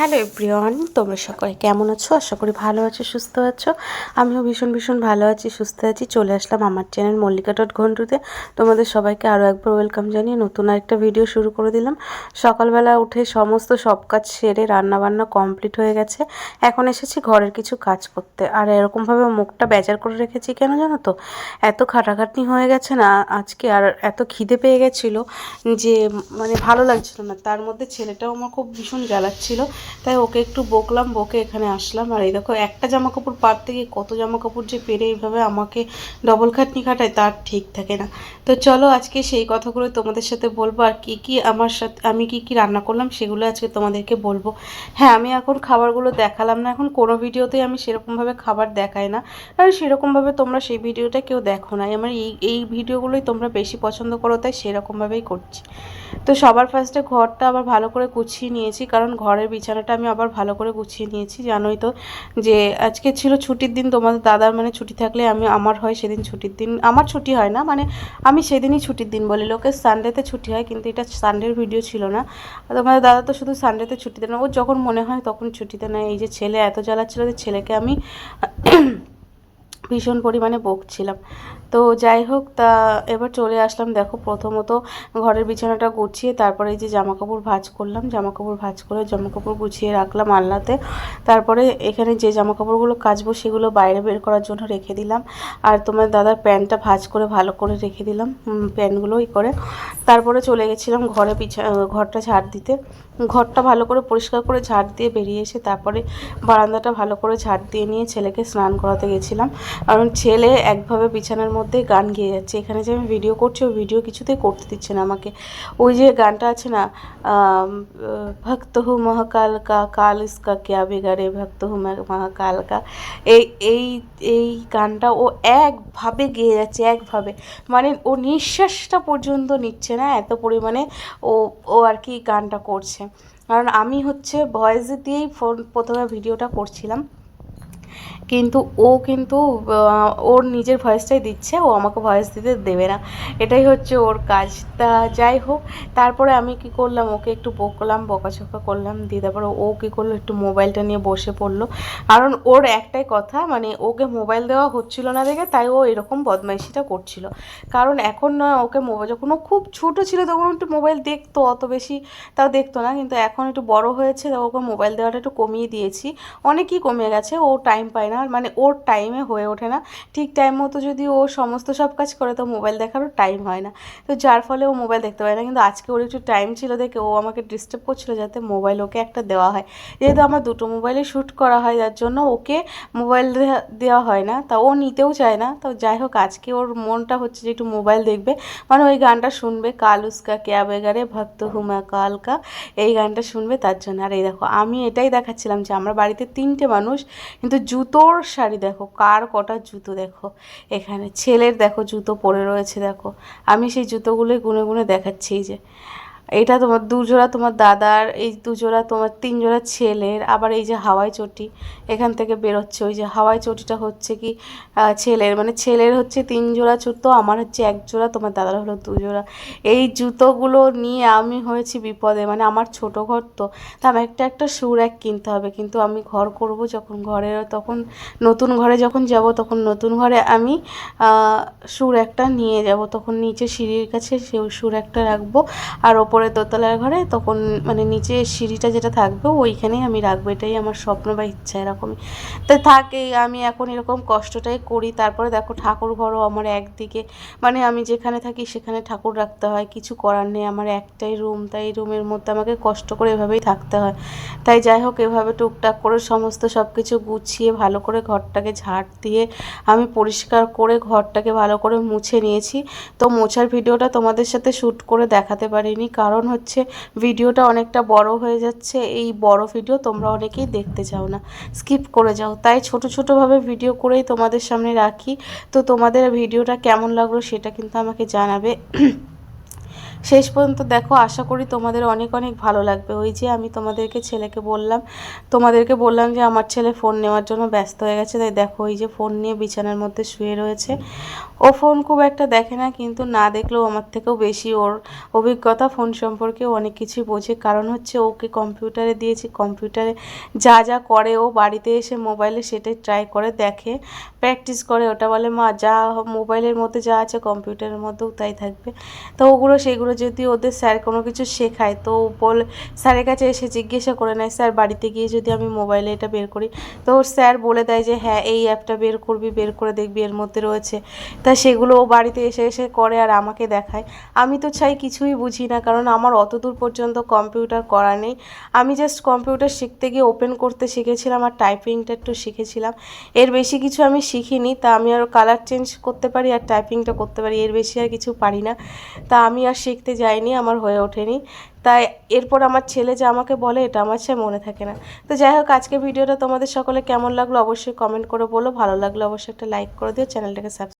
Hello everyone, তোমরা সকলে কেমন আছো? আশা করি ভালো আছো, সুস্থ আছো। আমিও ভীষণ ভীষণ ভালো আছি, সুস্থ আছি। চলে আসলাম আমার চ্যানেল মল্লিকা ডট ঘন্টুতে। তোমাদের সবাইকে আরও একবার ওয়েলকাম জানিয়ে নতুন আরেকটা ভিডিও শুরু করে দিলাম। সকালবেলা উঠে সমস্ত সব কাজ সেরে রান্নাবান্না কমপ্লিট হয়ে গেছে। এখন এসেছি ঘরের কিছু কাজ করতে। আর এরকমভাবে মুখটা বেজার করে রেখেছি কেন জানো তো? এত খাটাখাটনি হয়ে গেছে না, আজকে আর এত খিদে পেয়ে গেছিল যে মানে ভালো লাগছিল না। তার মধ্যে ছেলেটাও আমার খুব ভীষণ জ্বালাচ্ছিল। তাই ওকে একটু বকলাম, বকে এখানে আসলাম। আর এই দেখো, একটা জামা কাপড় পারতে গিয়ে কত জামা কাপড় যে পেরে এইভাবে আমাকে ডবল খাটনি খাটায়, তার ঠিক থাকে না। তো চলো আজকে সেই কথাগুলো তোমাদের সাথে বলব, আর কী কী আমার সাথে, আমি কি কি রান্না করলাম সেগুলো আজকে তোমাদেরকে বলব। হ্যাঁ আমি এখন খাবারগুলো দেখালাম না, এখন কোনো ভিডিওতেই আমি সেরকমভাবে খাবার দেখাই না। কারণ সেরকমভাবে তোমরা সেই ভিডিওটা কেউ দেখো না, আমার এই এই ভিডিওগুলোই তোমরা বেশি পছন্দ করো, তাই সেরকমভাবেই করছি। তো সবার ফার্স্টে ঘরটা আবার ভালো করে গুছিয়ে নিয়েছি, কারণ ঘরের বিছানাটা আমি আবার ভালো করে গুছিয়ে নিয়েছি। জানোই তো যে আজকে ছিল ছুটির দিন, তোমাদের দাদার মানে ছুটি থাকলে আমি, আমার হয় সেদিন ছুটির দিন। আমার ছুটি হয় না মানে আমি সেদিনই ছুটির দিন বলি। লোকের সানডেতে ছুটি হয়, কিন্তু এটা সানডের ভিডিও ছিল না। তোমাদের দাদা তো শুধু সানডেতে ছুটি দেয় না ও যখন মনে হয় তখন ছুটিতে নেয়। এই যে ছেলে এত জ্বালাচ্ছিল যে ছেলেকে আমি ভীষণ পরিমাণে বকছিলাম। তো যাই হোক, তা এবার চলে আসলাম। দেখো, প্রথমত ঘরের বিছানাটা গুছিয়ে তারপরে যে জামা কাপড় ভাঁজ করলাম। জামা কাপড় ভাঁজ করে জামা কাপড় গুছিয়ে রাখলাম আলনাতে। তারপরে এখানে যে জামা কাপড়গুলো কাচবো সেগুলো বাইরে বের করার জন্য রেখে দিলাম। আর তোমার দাদার প্যান্টটা ভাঁজ করে ভালো করে রেখে দিলাম প্যান্টগুলো ই করে। তারপরে চলে গেছিলাম ঘরে পিছা ঘরটা ঝাড় দিতে। ঘরটা ভালো করে পরিষ্কার করে ঝাড় দিয়ে বেরিয়ে এসে তারপরে বারান্দাটা ভালো করে ঝাড় দিয়ে নিয়ে ছেলেকে স্নান করাতে গেছিলাম। কারণ ছেলে একভাবে বিছানার মধ্যে গান গেয়ে যাচ্ছে। এখানে যে আমি ভিডিও করছি ওই ভিডিও কিছুতেই করতে দিচ্ছে না আমাকে। ওই যে গানটা আছে না ভক্ত হু মহাকাল কা, কাল ইসকা ক্যা বিগাড়ে, ভক্ত হু মহাকাল কা। এই এই এই গানটা ও একভাবে গেয়ে যাচ্ছে, একভাবে। মানে ও নিঃশ্বাসটা পর্যন্ত নিচ্ছে না, এত পরিমাণে ও ও আর কি গানটা করছে। কারণ আমি হচ্ছে ভয়েস দিয়েই ফোন প্রথমে ভিডিওটা করছিলাম। কিন্তু ও কিন্তু ওর নিজের ভয়েসটাই দিচ্ছে, ও আমাকে ভয়েস দিতে দেবে না। এটাই হচ্ছে ওর কাজ। তা যাই হোক, তারপরে আমি কি করলাম, ওকে একটু বকলাম, বকাঝকা করলাম, দিয়ে তারপরে ও কী করল, একটু মোবাইলটা নিয়ে বসে পড়ল। কারণ ওর একটাই কথা মানে ওকে মোবাইল দেওয়া হচ্ছিল না দেখে, তাই ও এরকম বদমাইশিটা করছিল। কারণ এখন নয় ওকে মোবাইল যখন ও খুব ছোটো ছিল, তখন একটু মোবাইল দেখতো অত বেশি তাও দেখতো না। কিন্তু এখন একটু বড় হয়েছে ওকে মোবাইল দেওয়াটা একটু কমিয়ে দিয়েছি। অনেকই কমে গেছে, ও টাইম পায় না মানে ওর টাইমে হয়ে ওঠে না। ঠিক টাইম মতো যদি ও সমস্ত সব কাজ করে, তো মোবাইল দেখারও টাইম হয় না। তো যার ফলে ও মোবাইল দেখতে পায় না। কিন্তু আজকে ওর একটু টাইম ছিল দেখে ও আমাকে ডিস্টার্ব করছিল যাতে মোবাইল ওকে একটা দেওয়া হয়। যেহেতু আমার দুটো মোবাইলে শ্যুট করা হয়, যার জন্য ওকে মোবাইল দেওয়া হয় না। তা ও নিতেও চায় না। তো যাই হোক, আজকে ওর মনটা হচ্ছে যে একটু মোবাইল দেখবে। মানে ওই গানটা শুনবে কাল উস্কা ক্যা বেগারে, ভক্ত হুমা কালকা এই গানটা শুনবে তার জন্য। আর এই দেখো, আমি এটাই দেখাচ্ছিলাম যে আমরা বাড়িতে তিনটে মানুষ, কিন্তু জুতোর শাড়ি দেখো, কার কটা জুতো দেখো। এখানে ছেলের দেখো জুতো পরে রয়েছে দেখো। আমি সেই জুতোগুলোই গুনে গুনে দেখাচ্ছি যে। এটা তোমার দুজোড়া তোমার দাদার, এই দুজোড়া তোমার তিন জোড়া ছেলের, আবার এই যে হাওয়াই চটি, এখান থেকে বেরোচ্ছে। ওই যে হাওয়াই চটিটা হচ্ছে কি ছেলের মানে ছেলের হচ্ছে তিন জোড়া জুতো আমার হচ্ছে এক জোড়া, তোমার দাদার হলো দু জোড়া। এই জুতোগুলো নিয়ে আমি হয়েছি বিপদে মানে আমার ছোট ঘর তো, তা আমি একটা একটা সুর এক কিনতে হবে, কিন্তু আমি ঘর করব যখন ঘরে, তখন নতুন ঘরে যখন যাব, তখন নতুন ঘরে আমি সুর একটা নিয়ে যাব, তখন নিচে সিঁড়ির কাছে সে সুর একটা রাখব, আর ওপর ওপরে দোতলার ঘরে, তখন মানে নিচে সিঁড়িটা যেটা থাকবে ওইখানেই আমি রাখব। এটাই আমার স্বপ্ন বা ইচ্ছা, এরকমই। তো থাকে, আমি এখন এরকম কষ্টটাই করি। তারপরে দেখো ঠাকুর ঘরও আমার একদিকে। মানে আমি যেখানে থাকি, সেখানে ঠাকুর রাখতে হয়। কিছু করার নেই, আমার একটাই রুম। তাই রুমের মধ্যে আমাকে কষ্ট করে এভাবেই থাকতে হয়। তাই যাই হোক, এভাবে টুকটাক করে সমস্ত সব কিছু গুছিয়ে, ভালো করে ঘরটাকে ঝাড় দিয়ে, আমি পরিষ্কার করে ঘরটাকে ভালো করে মুছে নিয়েছি। তো মোছার ভিডিওটা তোমাদের সাথে শ্যুট করে দেখাতে পারিনি, কারণ কারণ হচ্ছে ভিডিওটা অনেকটা বড় হয়ে যাচ্ছে। এই বড় ভিডিও তোমরা অনেকেই দেখতে চাও না। স্কিপ করে যাও। তাই ছোট ছোটোভাবে ভিডিও করেই তোমাদের সামনে রাখি। তো তোমাদের ভিডিওটা কেমন লাগল সেটা কিন্তু আমাকে জানাবে। শেষ পর্যন্ত দেখো, আশা করি তোমাদের অনেক অনেক ভালো লাগবে। ওই যে আমি তোমাদেরকে ছেলেকে বললাম, তোমাদেরকে বললাম যে আমার ছেলে ফোন নেওয়ার জন্য ব্যস্ত হয়ে গেছে, তাই দেখো ওই যে ফোন নিয়ে বিছানার মধ্যে শুয়ে রয়েছে। ও ফোন খুব একটা দেখে না, কিন্তু না দেখলেও আমার থেকেও বেশি ওর অভিজ্ঞতা ফোন সম্পর্কে অনেক কিছুই বোঝে। কারণ হচ্ছে ওকে কম্পিউটারে দিয়েছি কম্পিউটারে যা যা করে ও বাড়িতে এসে মোবাইলে সেটাই ট্রাই করে, দেখে প্র্যাকটিস করে। ওটা বলে, মা, যা মোবাইলের মধ্যে যা আছে কম্পিউটারের মধ্যেও তাই থাকবে। তো ওগুলো, সেগুলো যদি ওদের স্যার কোনো কিছু শেখায়, তো বলে স্যারের কাছে এসে জিজ্ঞাসা করে নেয়, স্যার, বাড়িতে গিয়ে যদি আমি মোবাইলে এটা বের করি? তো ওর স্যার বলে দেয় যে হ্যাঁ এই অ্যাপটা বের করবি, বের করে দেখবি, এর মধ্যে রয়েছে। তা সেগুলো ও বাড়িতে এসে এসে করে আর আমাকে দেখায়। আমি তো চাই কিছুই বুঝি না, কারণ আমার অত দূর পর্যন্ত কম্পিউটার করা নেই। আমি জাস্ট কম্পিউটার শিখতে গিয়ে ওপেন করতে শিখেছিলাম আর টাইপিংটা একটু শিখেছিলাম। এর বেশি কিছু আমি শিখিনি, তা আমি আর কালার চেঞ্জ করতে পারি আর টাইপিংটা করতে পারি, এর বেশি আর কিছু পারি না। তা আমি আর শিখতে যাইনি আমার হয়ে ওঠেনি। তাই এরপর আমার ছেলে যে আমাকে বলে, এটা আমার সে মনে থাকে না। তো যাই হোক, আজকে ভিডিওটা তোমাদের সকলে কেমন লাগল অবশ্যই কমেন্ট করে বলো। ভালো লাগল অবশ্যই একটা লাইক করে দিও, চ্যানেলটাকে সাবস্ক্রাইব